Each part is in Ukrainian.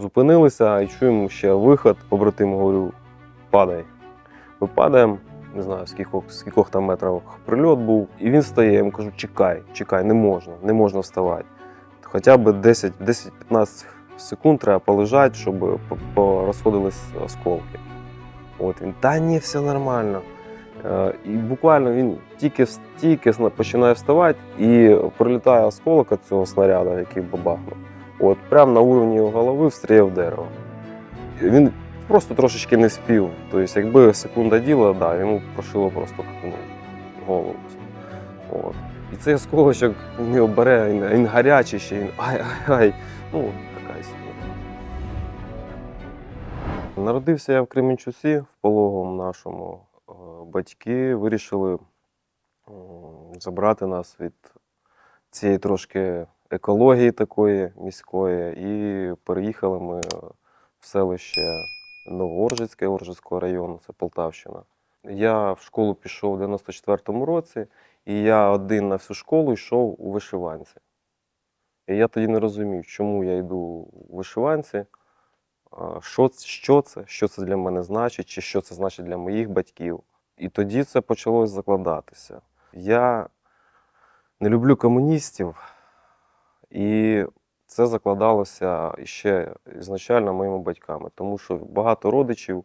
Зупинилися і чуємо ще виход, побратим говорю, падай. Ми падаємо, не знаю, скількох, скількох там метрів прильот був. І він стає, я йому кажу, чекай, чекай, не можна, не можна вставати. Хоча б 10 10-15 секунд треба полежати, щоб по- порозходились осколки. От він, та ні, все нормально. Е, І буквально він тільки, тільки починає вставати і прилітає осколок від цього снаряду, який бабахнув. От прямо на уровні його голови встріляв в дерево. Він просто трошечки не спів. Тобто, якби секунда діла, да, йому прошило просто ну, голову. От. І цей осколочок в нього бере, він, гарячий ще, він ай-ай-ай. Ну, така історія. Народився я в Кременчусі, в пологовому нашому. Е, Батьки вирішили забрати нас від цієї трошки екології такої міської, і переїхали ми в селище Новооржицьке Оржицького району, це Полтавщина. Я в школу пішов у 94-му році, і я один на всю школу йшов у вишиванці. І я тоді не розумів, чому я йду у вишиванці, що, що це, що це для мене значить, чи що це значить для моїх батьків. І тоді це почалось закладатися. Я не люблю комуністів, і це закладалося ще ізначально моїми батьками, тому що багато родичів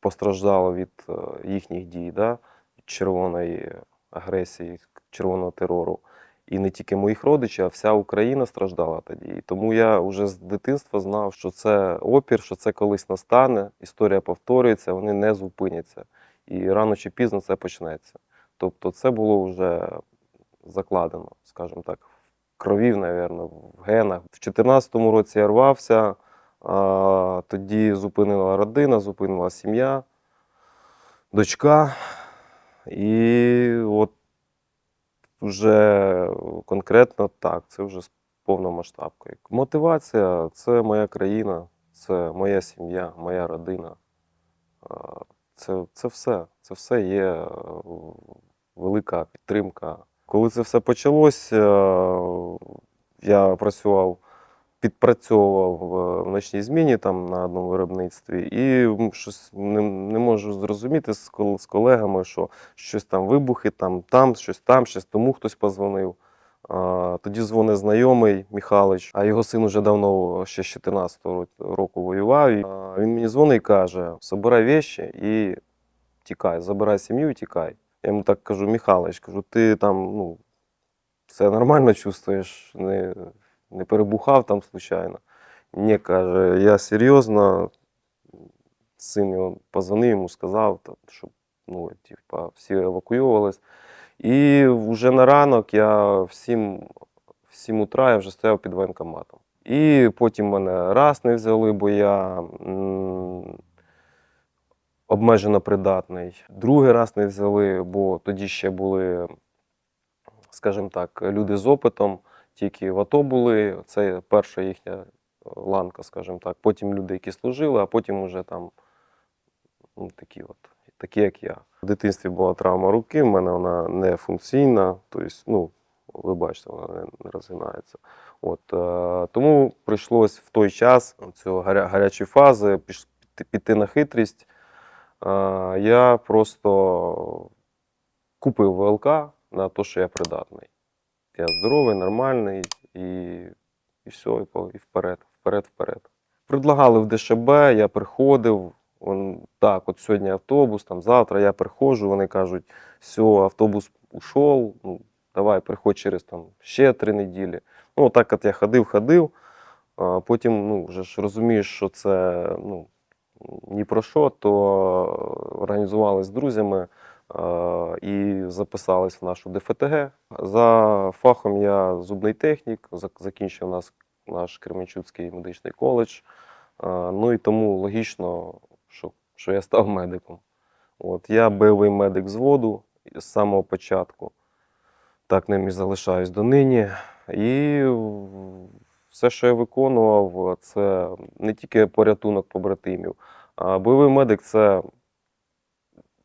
постраждало від е, їхніх дій, да? від червоної агресії, червоного терору. І не тільки моїх родичів, а вся Україна страждала тоді. І тому я вже з дитинства знав, що це опір, що це колись настане, історія повторюється, вони не зупиняться. І рано чи пізно це почнеться. Тобто це було вже закладено, скажімо так, в крові, напевно, в генах. В 2014 році я рвався, а, тоді зупинила родина, зупинила сім'я, дочка. І от вже конкретно так, це вже з повномасштабкою. Мотивація це моя країна, це моя сім'я, моя родина. Це, це все. Це все є е, велика підтримка. Коли це все почалось, е, я працював, підпрацьовував в- в ночній зміні там на одному виробництві, і щось не, не можу зрозуміти з, з колегами, що щось там вибухи, там, там, щось там, щось тому хтось позвонив. Тоді дзвонить знайомий Михайлович, а його син уже давно, ще з 14-го року воював. Він мені дзвонить і каже: собирай вещи і тікай, забирай сім'ю і тікай. Я йому так кажу, Михайлович, кажу, ти там ну, все нормально чувствуєш, не, не перебухав там случайно. Ні, каже, я серйозно. Син його позвонив йому, сказав, щоб ну, типа, всі евакуювались. І вже на ранок я в 7, в 7 утра я вже стояв під воєнкоматом. І потім мене раз не взяли, бо я обмежено придатний. Другий раз не взяли, бо тоді ще були, скажімо так, люди з опитом, тільки в АТО були. Це перша їхня е, ланка, скажімо так. Потім люди, які служили, а потім вже там ну, такі от, такі, як я. В дитинстві була травма руки, в мене вона не функційна, тобто, ну, ви бачите, вона не, розгинається. От, е, тому прийшлось в той час цього гаря, гарячої фази піш, піти на хитрість. Я просто купив ВЛК на те, що я придатний. Я здоровий, нормальний і, і все, і вперед, вперед, вперед. Предлагали в ДШБ, я приходив. Он, так, от сьогодні автобус, там завтра я приходжу, вони кажуть, все, автобус ушов, ну, давай приходь через там, ще три неділі. Ну, так от я ходив, ходив, а потім ну, вже ж розумієш, що це ну, ні про що, то організували з друзями е, і записались в нашу ДФТГ. За фахом я зубний технік, закінчив нас, наш Кременчуцький медичний коледж. Е, Ну і тому логічно, що, що я став медиком. От, я бойовий медик взводу з самого початку. Так ним і залишаюсь донині. І все, що я виконував, це не тільки порятунок побратимів, а бойовий медик це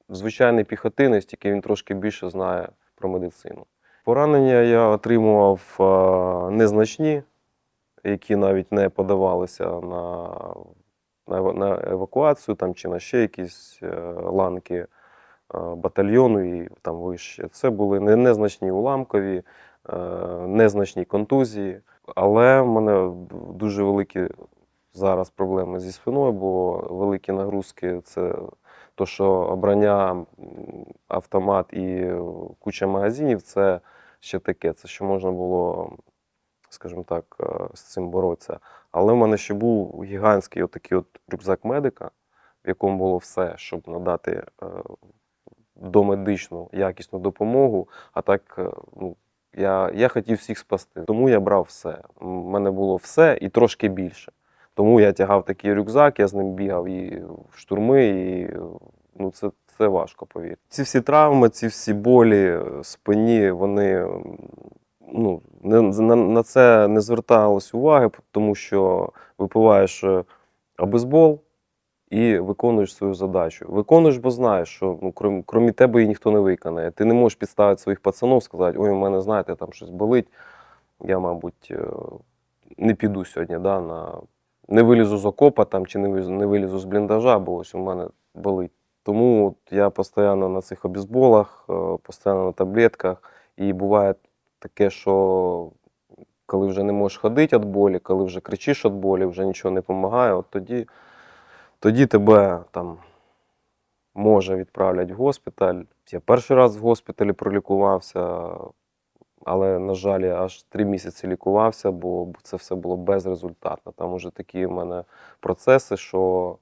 звичайний піхотинець, тільки він трошки більше знає про медицину. Поранення я отримував е, незначні. які навіть не подавалися на, на, евакуацію там, чи на ще якісь е, ланки е, батальйону і там вище. Це були незначні уламкові, незначні контузії. Але в мене дуже великі зараз проблеми зі спиною, бо великі нагрузки це то, що обрання, автомат і куча магазинів це ще таке. Це що можна було, скажімо так, е, з цим боротися. Але в мене ще був гігантський отакий от рюкзак медика, в якому було все, щоб надати е, домедичну якісну допомогу. А так, е, ну, я, я хотів всіх спасти. Тому я брав все. У мене було все і трошки більше. Тому я тягав такий рюкзак, я з ним бігав і в штурми, і ну, це, це важко, повірте. Ці всі травми, ці всі болі, е, спині, вони ну, не, на, на це не зверталось уваги, тому що випиваєш е, абейсбол і виконуєш свою задачу. Виконуєш, бо знаєш, що ну, крім, крім тебе її ніхто не виконає. Ти не можеш підставити своїх пацанов, сказати, ой, у мене, знаєте, там щось болить. Я, мабуть, е, не піду сьогодні, да, на... не вилізу з окопа там, чи не вилізу, не вилізу з бліндажа, бо ось у мене болить. Тому от я постійно на цих обізболах, е, постійно на таблетках. І буває таке, що коли вже не можеш ходити від болі, коли вже кричиш від болі, вже нічого не допомагає, от тоді, тоді тебе там може відправлять в госпіталь. Я перший раз в госпіталі пролікувався, але, на жаль, аж три місяці лікувався, бо це все було безрезультатно. Там уже такі в мене процеси, що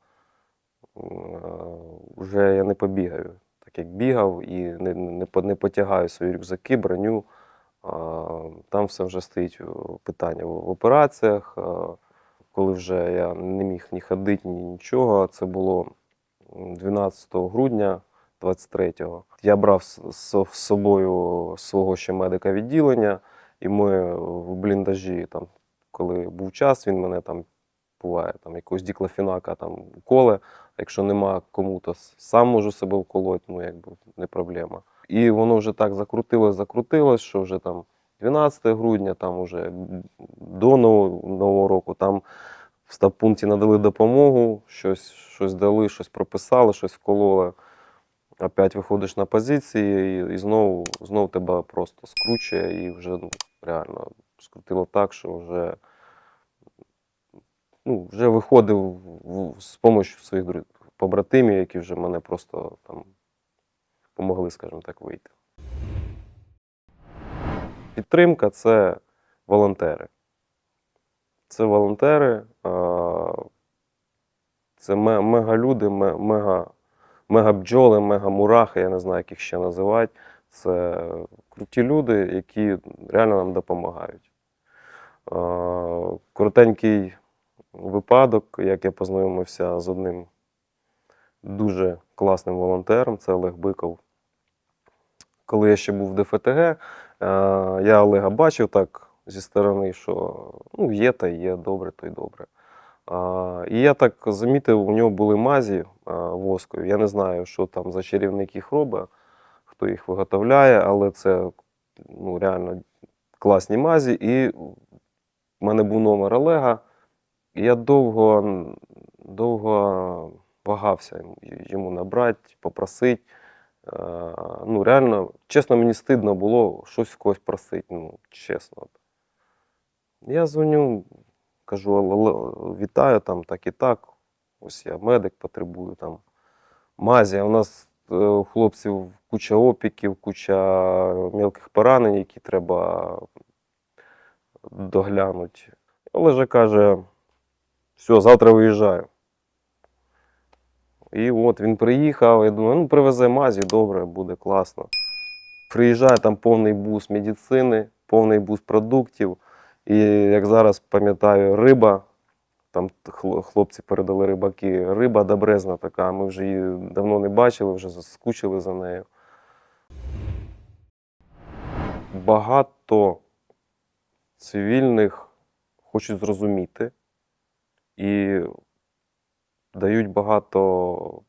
е, вже я не побігаю, так як бігав і не, не, не потягаю свої рюкзаки, броню. Там все вже стоїть е, питання в в операціях. Коли вже я не міг ні ходити, ні нічого. Це було 12 грудня 23-го. Я брав з собою свого ще медика відділення, і ми в бліндажі, там, коли був час, він мене там буває там якогось діклофінака там уколе. Якщо нема кому, то сам можу себе вколоти, ну якби не проблема. І воно вже так закрутилось, закрутилось, що вже там 12 грудня, там уже до нового, року, там в стаб-пункті надали допомогу, щось, щось дали, щось прописали, щось вкололи. Опять виходиш на позиції, і, знову, знову тебе просто скручує, і вже ну, реально скрутило так, що вже, ну, вже виходив з допомогою своїх побратимів, які вже мене просто там помогли, скажімо так, вийти. Підтримка це волонтери. Це волонтери, це мегалюди, ме- мега, мега-бджоли, мега-мурахи, я не знаю, як їх ще називати. Це круті люди, які реально нам допомагають. Коротенький випадок, як я познайомився з одним дуже класним волонтером, це Олег Биков. Коли я ще був в ДФТГ, я Олега бачив так зі сторони, що ну, є та є, добре, то й добре. А, І я так замітив, у нього були мазі а, воскові. Я не знаю, що там за чарівник їх робить, хто їх виготовляє, але це ну, реально класні мазі. І в мене був номер Олега. Я довго, довго вагався йому набрати, попросити. Е, Ну, реально, чесно, мені стидно було щось в когось просити, ну, чесно. Я дзвоню, кажу, вітаю, там так і так. Ось я медик, потребую там мазі. У нас е, у хлопців куча опіків, куча мілких поранень, які треба доглянути. Олежа каже, все, завтра виїжджаю. І от він приїхав, я думаю, ну привезе мазі, добре, буде класно. Приїжджає там повний бус медицини, повний бус продуктів. І як зараз пам'ятаю, риба, там хлопці передали рибаки, риба добрезна така, ми вже її давно не бачили, вже заскучили за нею. Багато цивільних хочуть зрозуміти і дають багато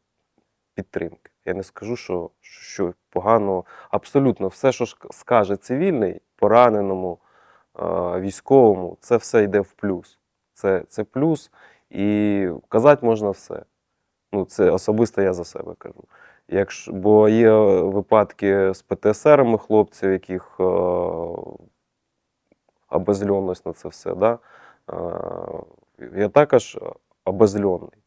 підтримки. Я не скажу, що, що погано. Абсолютно все, що скаже цивільний, пораненому, військовому, це все йде в плюс. Це, це плюс, і казати можна все. Ну, це особисто я за себе кажу. Якщо, бо є випадки з ПТСРами хлопців, яких обезльонність на це все. Да? Я також обезльонний.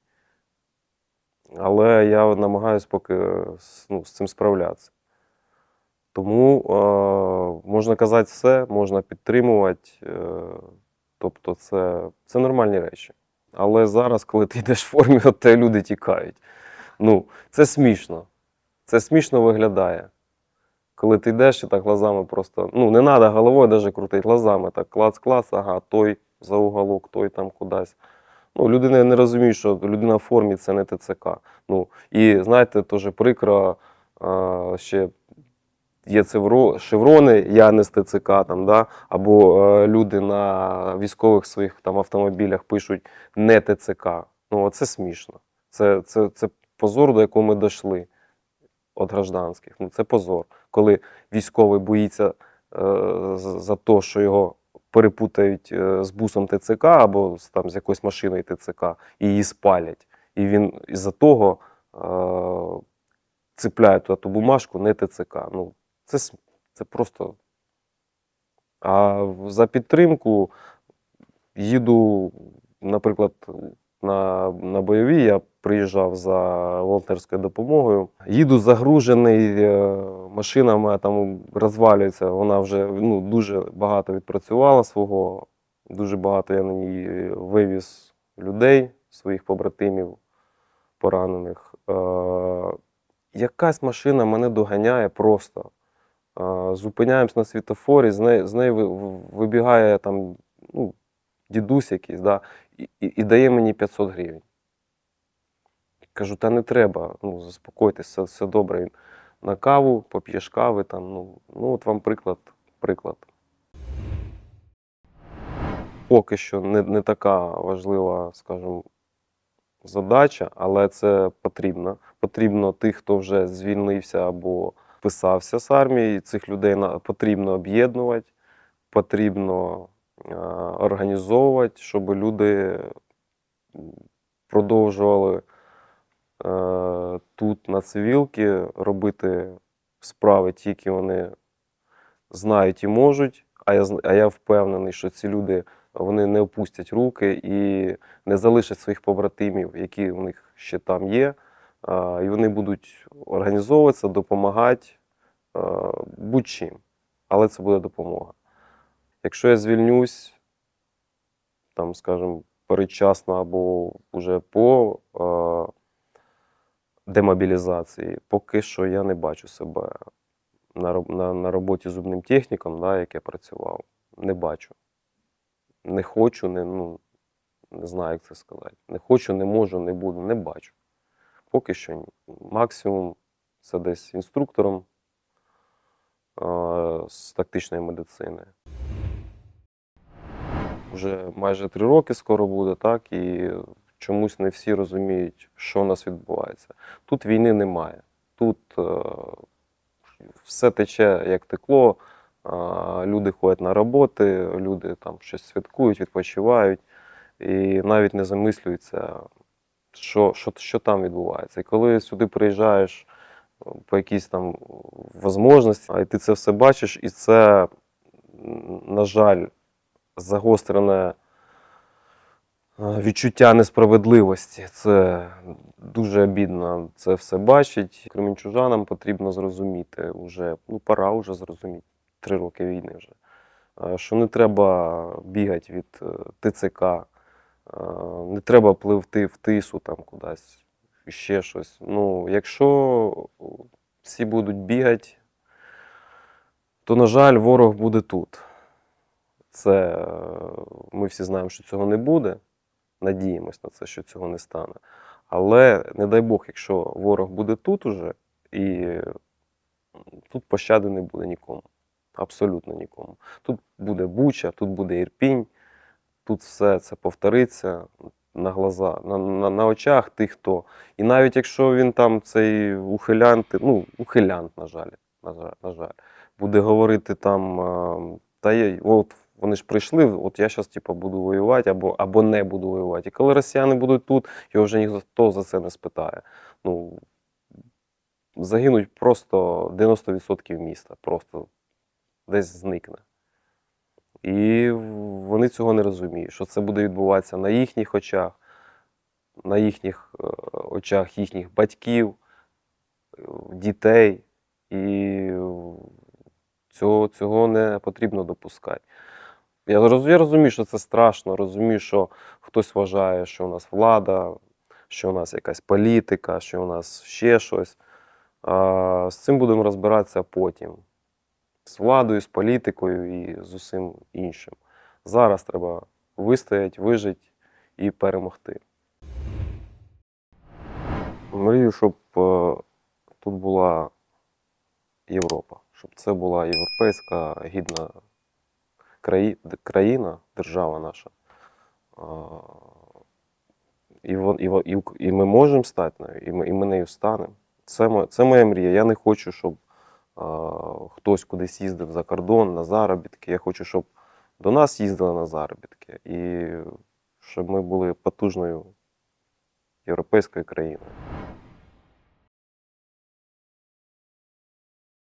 Але я намагаюся поки з- ну, з цим справлятися. Тому е, можна казати все, можна підтримувати. Е, тобто це, це нормальні речі. Але зараз, коли ти йдеш в формі, от те люди тікають. Ну, це смішно. Це смішно виглядає. Коли ти йдеш і так глазами просто. Ну, не треба головою навіть крутити, глазами так клац-клац, ага, той за уголок, той там кудись. Ну, люди не, розуміють, що людина в формі це не ТЦК. Ну, і знаєте, теж прикро, а, ще є шеврони, я не з ТЦК, там, да? або е, люди на військових своїх там, автомобілях пишуть не ТЦК. Ну, це смішно. Це, це, це позор, до якого ми дійшли від гражданських. Ну, це позор. Коли військовий боїться е, за те, що його перепутають е, з бусом ТЦК або там, з якоюсь машиною ТЦК і її спалять. І він із-за того е, цепляє ту, ту бумажку не ТЦК. Ну, це, це просто. А за підтримку їду, наприклад, на, на бойові, я приїжджав за волонтерською допомогою. Їду загружений, е, машина там розвалюється, вона вже ну, дуже багато відпрацювала свого, дуже багато я на ній вивіз людей, своїх побратимів поранених. Е, якась машина мене доганяє просто. Е, зупиняємось на світофорі, з неї, з неї вибігає там, ну, дідусь якийсь, да, і, і, і дає мені 500 гривень. Кажу, та не треба, ну, заспокойтесь, все, добре. На каву, поп'єш кави, там, ну, ну от вам приклад, приклад. Поки що не, не така важлива, скажімо, задача, але це потрібно. Потрібно тих, хто вже звільнився або писався з армії, цих людей потрібно об'єднувати, потрібно е, організовувати, щоб люди продовжували тут на цивілки робити справи ті, які вони знають і можуть. А я, а я впевнений, що ці люди вони не опустять руки і не залишать своїх побратимів, які у них ще там є. І вони будуть організовуватися, допомагати будь-чим. Але це буде допомога. Якщо я звільнюсь, там, скажімо, передчасно або вже по е, демобілізації, поки що я не бачу себе на, на, на роботі зубним техніком, да, як я працював. Не бачу. Не хочу, не, ну, не знаю, як це сказати. Не хочу, не можу, не буду, не бачу. Поки що ні. Максимум це десь інструктором е, з тактичної медицини. Вже майже три роки скоро буде, так, і чомусь не всі розуміють, що у нас відбувається. Тут війни немає. Тут е, все тече як текло, е, люди ходять на роботи, люди там щось святкують, відпочивають і навіть не замислюються, що, що, що там відбувається. І коли сюди приїжджаєш е, по якійсь там можливості, і ти це все бачиш, і це, на жаль, загострене відчуття несправедливості. Це дуже обідно це все бачить. Кременчужанам потрібно зрозуміти вже, ну пора вже зрозуміти, три роки війни вже. Що не треба бігати від е, ТЦК, не треба пливти в тису там кудись, ще щось. Ну, якщо всі будуть бігати, то, на жаль, ворог буде тут. Це е, ми всі знаємо, що цього не буде. Надіємось на це, що цього не стане. Але не дай Бог, якщо ворог буде тут уже, і тут пощади не буде нікому. Абсолютно нікому. Тут буде Буча, тут буде Ірпінь, тут все це повториться на глаза, на, на, на очах тих, хто. І навіть якщо він там цей ухилянт, ну, ухилянт, на жаль, на жаль, на жаль буде говорити там, та є, от Вони ж прийшли, от я зараз типу, буду воювати або, або не буду воювати. І коли росіяни будуть тут, його вже ніхто за це не спитає. Ну, загинуть просто 90% міста, просто десь зникне. І вони цього не розуміють, що це буде відбуватися на їхніх очах, на їхніх е, очах їхніх батьків, е, дітей. І цього, цього не потрібно допускати. Я, розумію, що це страшно, розумію, що хтось вважає, що у нас влада, що у нас якась політика, що у нас ще щось. А, з цим будемо розбиратися потім. З владою, з політикою і з усім іншим. Зараз треба вистояти, вижити і перемогти. Мрію, щоб е, тут була Європа, щоб це була європейська гідна краї- країна, держава наша. І, і, і, ми можемо стати нею, і ми, і ми нею станемо. Це, це моя мрія. Я не хочу, щоб а, хтось кудись їздив за кордон на заробітки. Я хочу, щоб до нас їздили на заробітки, і щоб ми були потужною європейською країною.